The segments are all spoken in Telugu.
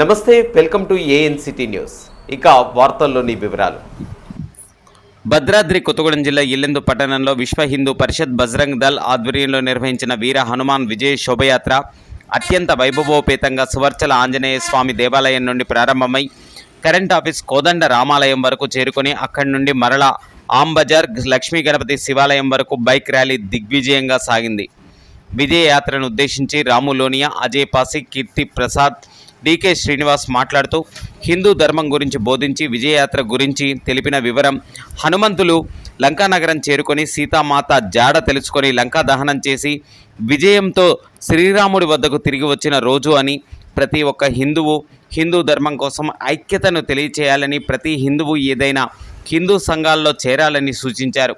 నమస్తే వెల్కమ్ టు ఏఎన్సిటీ న్యూస్. ఇక వార్తల్లోని వివరాలు. భద్రాద్రి కొత్తగూడెం జిల్లా ఇల్లెందు పట్టణంలో విశ్వ హిందూ పరిషత్ బజరంగ్ దళ్ ఆధ్వర్యంలో నిర్వహించిన వీర హనుమాన్ విజయ శోభయాత్ర అత్యంత వైభవోపేతంగా సువర్చల ఆంజనేయ స్వామి దేవాలయం నుండి ప్రారంభమై కరెంట్ ఆఫీస్ కోదండ రామాలయం వరకు చేరుకొని అక్కడి నుండి మరల ఆంబజార్ లక్ష్మీ గణపతి శివాలయం వరకు బైక్ ర్యాలీ దిగ్విజయంగా సాగింది. విజయయాత్రను ఉద్దేశించి రాములోనియా అజయ్ పాసి కీర్తి ప్రసాద్ డికే శ్రీనివాస్ మాట్లాడుతూ హిందూ ధర్మం గురించి బోధించి విజయయాత్ర గురించి తెలిపిన వివరం హనుమంతులు లంకానగరం చేరుకొని సీతామాత జాడ తెలుసుకొని లంకా దహనం చేసి విజయంతో శ్రీరాముడి వద్దకు తిరిగి వచ్చిన రోజు అని ప్రతి ఒక్క హిందువు హిందూ ధర్మం కోసం ఐక్యతను తెలియచేయాలని ప్రతి హిందువు ఏదైనా హిందూ సంఘాల్లో చేరాలని సూచించారు.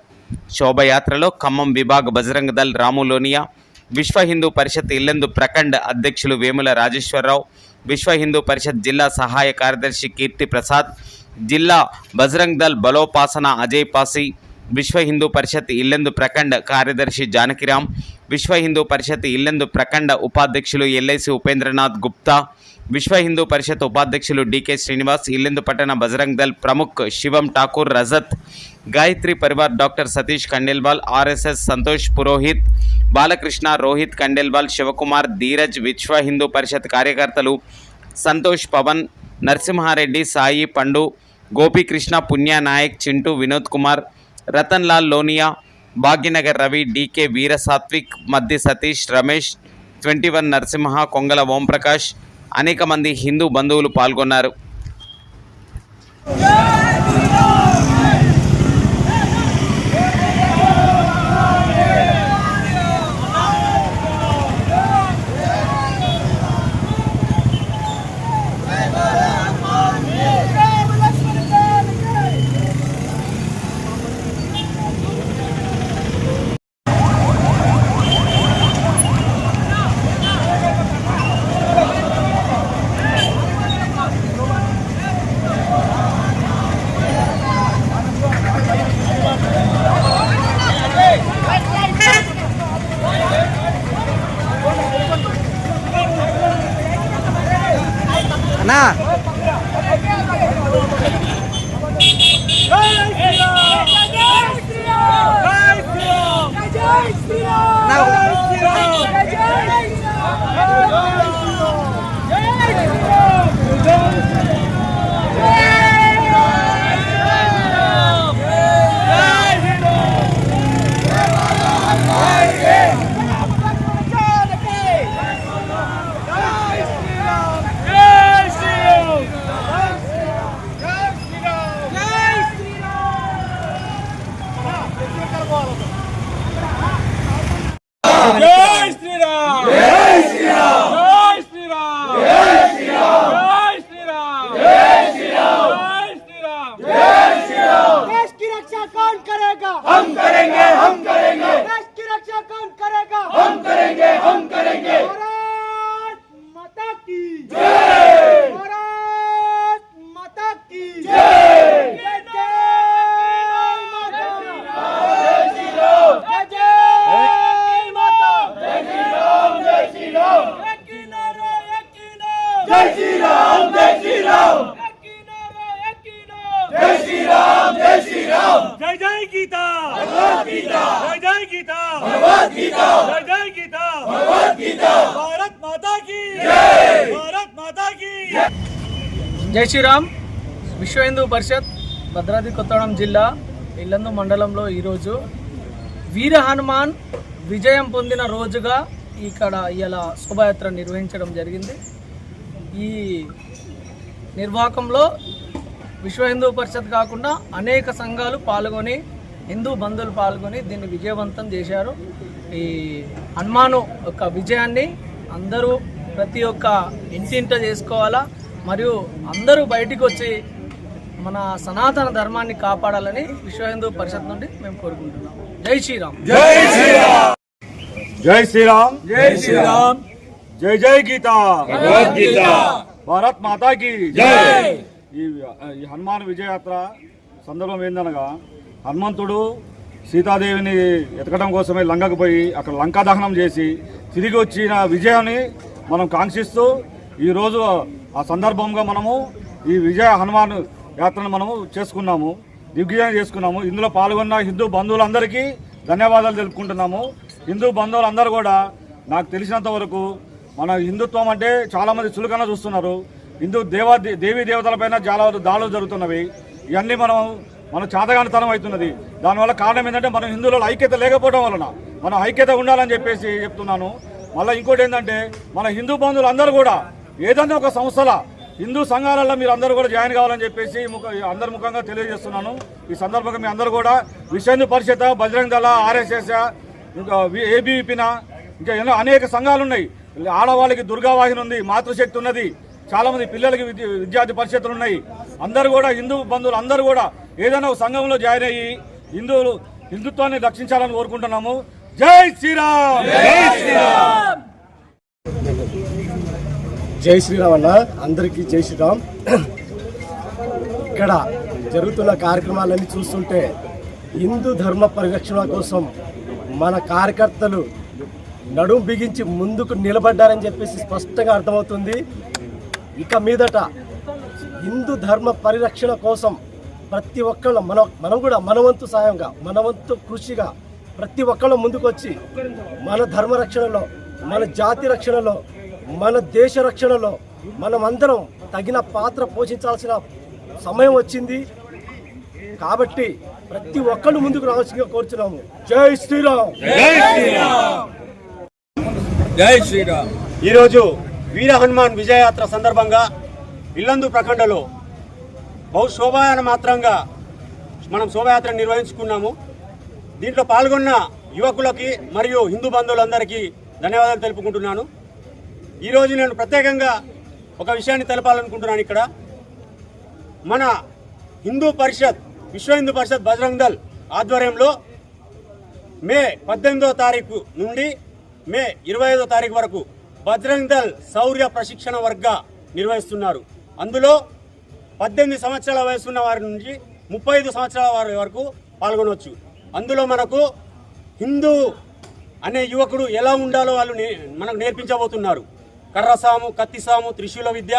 శోభయాత్రలో ఖమ్మం విభాగ్ బజరంగ దళ్ రాములోనియా విశ్వ హిందూ పరిషత్ ఇల్లందు ప్రఖండ్ అధ్యక్షులు వేముల రాజేశ్వరరావు విశ్వ హిందూ పరిషత్ జిల్లా సహాయ కార్యదర్శి కీర్తి ప్రసాద్ జిల్లా బజరంగ్ దళ్ బలోపాసన అజయ్ పాసి విశ్వ హిందూ పరిషత్ ఇల్లెందు ప్రఖండ్ కార్యదర్శి జానకిరామ్ విశ్వ హిందూ పరిషత్ ఇల్లెందు ప్రఖండ ఉపాధ్యక్షులు ఎల్ఐసి ఉపేంద్రనాథ్ గుప్తా విశ్వ హిందూ పరిషత్ ఉపాధ్యక్షులు డికే శ్రీనివాస్ ఇల్లెందు పట్టణ బజరంగ్ దళ్ ప్రముఖ్ శివం ఠాకూర్ రజత్ గాయత్రి పరివార్ డాక్టర్ సతీష్ ఖండేల్వాల్ ఆర్ఎస్ఎస్ సంతోష్ పురోహిత్ బాలకృష్ణ రోహిత్ ఖండేల్వాల్ శివకుమార్ ధీరజ్ విశ్వ హిందూ పరిషత్ కార్యకర్తలు Santosh Pawan Narasimha Reddy Sai Pandu Gopikrishna Punya Naik Chintu Vinod Kumar Ratan Lal Lonia Bhagyanagar Ravi DK Veera Satvik Maddi Satish Ramesh twenty one Narasimha Kongala Omprakash అనేక మంది హిందూ బంధువులు పాల్గొన్నారు. అన్నా गीता जय जय गीता भगवत गीता जय जय गीता भगवत गीता भारत माता की जय भारत माता की జై శ్రీరామ్ విశ్వ హిందూ పరిషత్ భద్రాద్రి కొత్తగూడెం జిల్లా ఇల్లందు మండలంలో ఈరోజు వీర హనుమాన్ విజయం పొందిన రోజుగా ఇక్కడ ఇవాళ శోభాయాత్ర నిర్వహించడం జరిగింది ఈ నిర్వాహకంలో విశ్వ హిందూ పరిషత్ కాకుండా అనేక సంఘాలు పాల్గొని హిందూ బంధువులు పాల్గొని దీన్ని విజయవంతం చేశారు. ఈ హనుమాను యొక్క విజయాన్ని అందరూ ప్రతి ఒక్క ఇంటింట చేసుకోవాలా మరియు అందరూ బయటికి వచ్చి మన సనాతన ధర్మాన్ని కాపాడాలని విశ్వ హిందూ పరిషత్ నుండి మేము కోరుకుంటున్నాం. జై శ్రీరామ్. జై శ్రీరామ్. జై శ్రీరామ్. జై శ్రీరామ్. జై జై గీత. భారత్ మాతాకి జై. ఈ హనుమాన్ విజయయాత్ర సందర్భం ఏందనగా హనుమంతుడు సీతాదేవిని ఎతకడం కోసమే లంకకు పోయి అక్కడ లంకా దహనం చేసి తిరిగి వచ్చిన విజయాన్ని మనం కాంక్షిస్తూ ఈరోజు ఆ సందర్భంగా మనము ఈ విజయ హనుమాన్ యాత్రను మనము చేసుకున్నాము దిగ్విజయం చేసుకున్నాము. ఇందులో పాల్గొన్న హిందూ బంధువులందరికీ ధన్యవాదాలు తెలుపుకుంటున్నాము. హిందూ బంధువులందరూ కూడా నాకు తెలిసినంత వరకు మన హిందుత్వం అంటే చాలామంది చులకన చూస్తున్నారు. హిందూ దేవా దేవీ దేవతలపైన చాలా దాడులు జరుగుతున్నవి. ఇవన్నీ మనం మనం చేతగానితనం అవుతున్నది. దానివల్ల కారణం ఏంటంటే మనం హిందువులలో ఐక్యత లేకపోవడం వలన మనం ఐక్యత ఉండాలని చెప్పేసి చెప్తున్నాను. మళ్ళీ ఇంకోటి ఏంటంటే మన హిందూ బంధువులు అందరూ కూడా ఏదైనా ఒక సంస్థల హిందూ సంఘాలలో మీరు అందరూ కూడా జాయిన్ కావాలని చెప్పేసి అందరి ముఖంగా తెలియజేస్తున్నాను. ఈ సందర్భంగా మీ అందరూ కూడా విషయాన్ని పరిషత్ బజరంగ్ దళ ఆర్ఎస్ఎస్ ఇంకా ఏబీపీనా ఇంకా ఎన్నో అనేక సంఘాలు ఉన్నాయి ఆడవాళ్ళకి దుర్గావాహిని ఉంది మాతృశక్తి ఉన్నది. చాలా మంది పిల్లలకి విద్య విద్యార్థి పరిషత్తులు ఉన్నాయి. అందరూ కూడా హిందూ బంధువులు అందరూ కూడా ఏదైనా ఒక సంఘంలో జాయిన్ అయ్యి హిందువులు హిందుత్వాన్ని రక్షించాలని కోరుకుంటున్నాము. జై శ్రీరామ్! జై శ్రీరామ్! జై శ్రీరామ్ అన్న. అందరికీ జై శ్రీరామ్. ఇక్కడ జరుగుతున్న కార్యక్రమాలన్నీ చూస్తుంటే హిందూ ధర్మ పరిరక్షణ కోసం మన కార్యకర్తలు నడుం బిగించి ముందుకు నిలబడ్డారని చెప్పేసి స్పష్టంగా అర్థమవుతుంది. ఇక మీదట హిందూ ధర్మ పరిరక్షణ కోసం ప్రతి ఒక్కళ్ళ మన మనం కూడా మనవంతు సాయంగా మనవంతు కృషిగా ప్రతి ఒక్కళ్ళ ముందుకొచ్చి మన ధర్మ రక్షణలో మన జాతి రక్షణలో మన దేశ రక్షణలో మనమందరం తగిన పాత్ర పోషించాల్సిన సమయం వచ్చింది. కాబట్టి ప్రతి ఒక్కళ్ళు ముందుకు రావాల్సిందిగా కోరుచున్నాము. జై శ్రీరామ్! జై శ్రీరామ్! ఈరోజు వీర హనుమాన్ విజయయాత్ర సందర్భంగా ఇల్లందు ప్రఖండలో బహు శోభాయాన మాత్రంగా మనం శోభాయాత్ర నిర్వహించుకున్నాము. దీంట్లో పాల్గొన్న యువకులకి మరియు హిందూ బంధువులందరికీ ధన్యవాదాలు తెలుపుకుంటున్నాను. ఈరోజు నేను ప్రత్యేకంగా ఒక విషయాన్ని తెలపాలనుకుంటున్నాను ఇక్కడ. మన హిందూ పరిషత్ విశ్వ హిందూ పరిషత్ బజరంగ్ దళ్ ఆధ్వర్యంలో మే పద్దెనిమిదో తారీఖు నుండి మే ఇరవై ఐదో తారీఖు వరకు బజరంగ్ దళ్ శౌర్య ప్రశిక్షణ వర్గ నిర్వహిస్తున్నారు. అందులో పద్దెనిమిది సంవత్సరాల వయసున్న వారి నుంచి ముప్పై ఐదు సంవత్సరాల వారి వరకు పాల్గొనవచ్చు అందులో మనకు హిందూ అనే యువకుడు ఎలా ఉండాలో వాళ్ళు మనకు నేర్పించబోతున్నారు. కర్రసాము కత్తిసాము త్రిశూల విద్య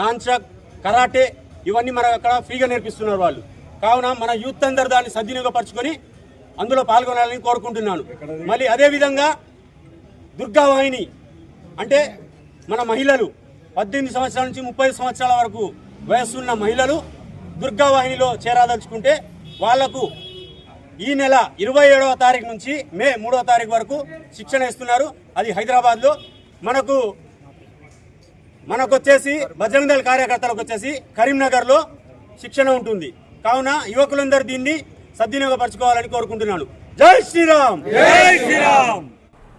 నాన్చక్ కరాటే ఇవన్నీ మనకు అక్కడ ఫ్రీగా నేర్పిస్తున్నారు వాళ్ళు. కావున మన యూత్ అందరు దాన్ని సద్వినియోగపరచుకొని అందులో పాల్గొనాలని కోరుకుంటున్నాను. మళ్ళీ అదేవిధంగా దుర్గావాహిని అంటే మన మహిళలు పద్దెనిమిది సంవత్సరాల నుంచి ముప్పై సంవత్సరాల వరకు వయస్సున్న మహిళలు దుర్గావాహినిలో చేరాదలుచుకుంటే వాళ్ళకు ఈ నెల ఇరవై ఏడవ తారీఖు నుంచి మే మూడవ తారీఖు వరకు శిక్షణ ఇస్తున్నారు. అది హైదరాబాద్లో. మనకు మనకు వచ్చేసి బజరంగ్ కార్యకర్తలకు వచ్చేసి కరీంనగర్లో శిక్షణ ఉంటుంది. కావున యువకులందరూ దీన్ని సద్వినియోగపరచుకోవాలని కోరుకుంటున్నాను. జై శ్రీరామ్! జై శ్రీరామ్!